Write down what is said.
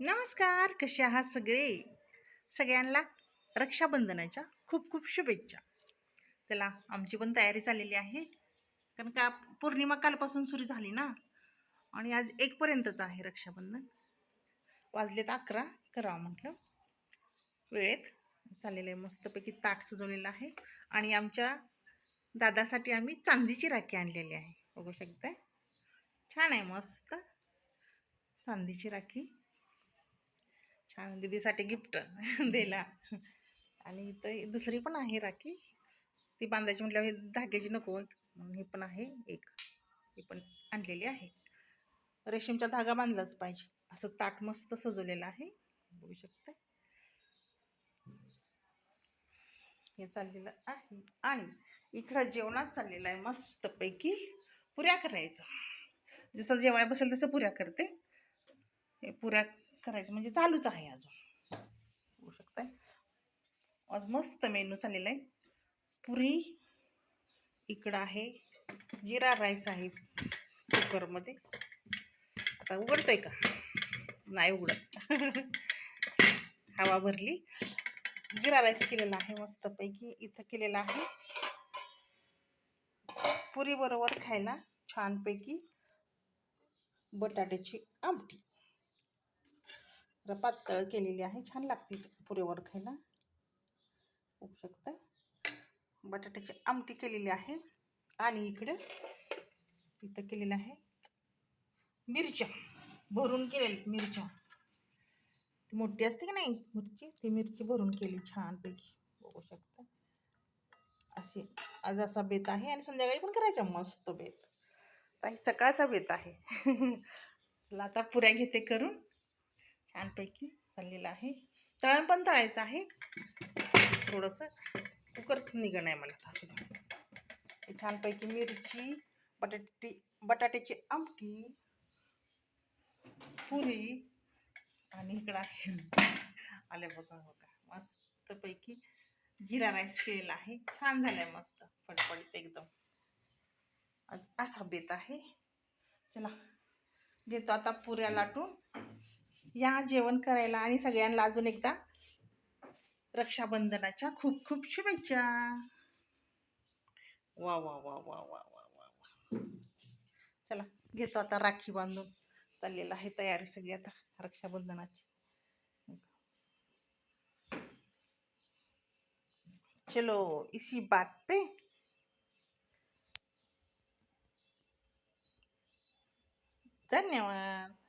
नमस्कार कसे आहात सगळे? सगळ्यांना रक्षाबंधनाच्या खूप खूप शुभेच्छा. चला आमची पण तयारी चाललेली आहे. कारण का पौर्णिमा कालपासून सुरू झाली ना? आणि आज एकपर्यंतच आहे रक्षाबंधन. वाजलेत अकरा करावं म्हटलं. वेळेत चाललेलं आहे मस्तपैकी ताट सजवलेलं आहे. आणि आमच्या दादासाठी आम्ही चांदीची राखी आणलेली आहे. बघू शकताय? छान आहे मस्त. चांदीची राखी. छान दीदीसाठी गिफ्ट दिला. आणि इथं दुसरी पण आहे राखी. ती बांधायची म्हटल्यावर हे धाग्याची नको म्हणून हे पण आहे एक. ही पण आणलेली आहे. रेशीमचा धागा बांधलाच पाहिजे. असं ताट मस्त सजवलेलं आहे. बघू शकता. हे चाललेलं आहे. आणि इकडं जेवणात चाललेलं आहे मस्तपैकी पुऱ्या करायचं. जसं जेवाय बसेल तसं पुऱ्या करते. हे पुऱ्या करायचं. म्हणजे चालूच आहे अजून. होऊ शकताय. आज मस्त मेनू चाललेला आहे. पुरी इकडं आहे जिरा राईस आहे कुकरमध्ये. आता उघडतोय का? नाही उघडत. हवा भरली. जिरा राईस केलेला आहे मस्तपैकी. इथं केलेला आहे. पुरी बरोबर खायला छानपैकी बटाट्याची आमटी. जरा पातळ केलेली आहे. छान लागते पुरेवर खायला होऊ शकतं. बटाट्याची आमटी केलेली आहे. आणि इकडं इथं केलेलं आहे मिरच्या. भरून केलेली मिरच्या. ती मोठी असते की नाही मिरची? ती मिरची भरून केली छानपैकी. बघू शकता. अशी आज असा बेत आहे आणि संध्याकाळी पण करायचा मस्त बेत. आता सकाळचा बेत आहे. चला आता पुऱ्या घेते करून. छानपैकी चाललेलं आहे. तळण पण तळायचं आहे. थोडंसं कुकर निघणं आहे मला असू छानपैकी मिरची बटाटी बटाट्याची आमटी पुरी आणि इकडं आहे. आले बघा बघा. मस्तपैकी जिरा राईस केलेला आहे. छान झालाय मस्त. फडफडीत एकदम. आज असा बेत आहे. चला घेतो आता पुऱ्या लाटून. या जेवण करायला आणि सगळ्यांना अजून एकदा रक्षाबंधनाच्या खूप खूप शुभेच्छा. वा वा वा वा वा वा वा वा. चला घेतो आता राखी बांधून. चाललेला आहे तयारी सगळी आता रक्षाबंधनाची. चलो इसी बात पे. धन्यवाद.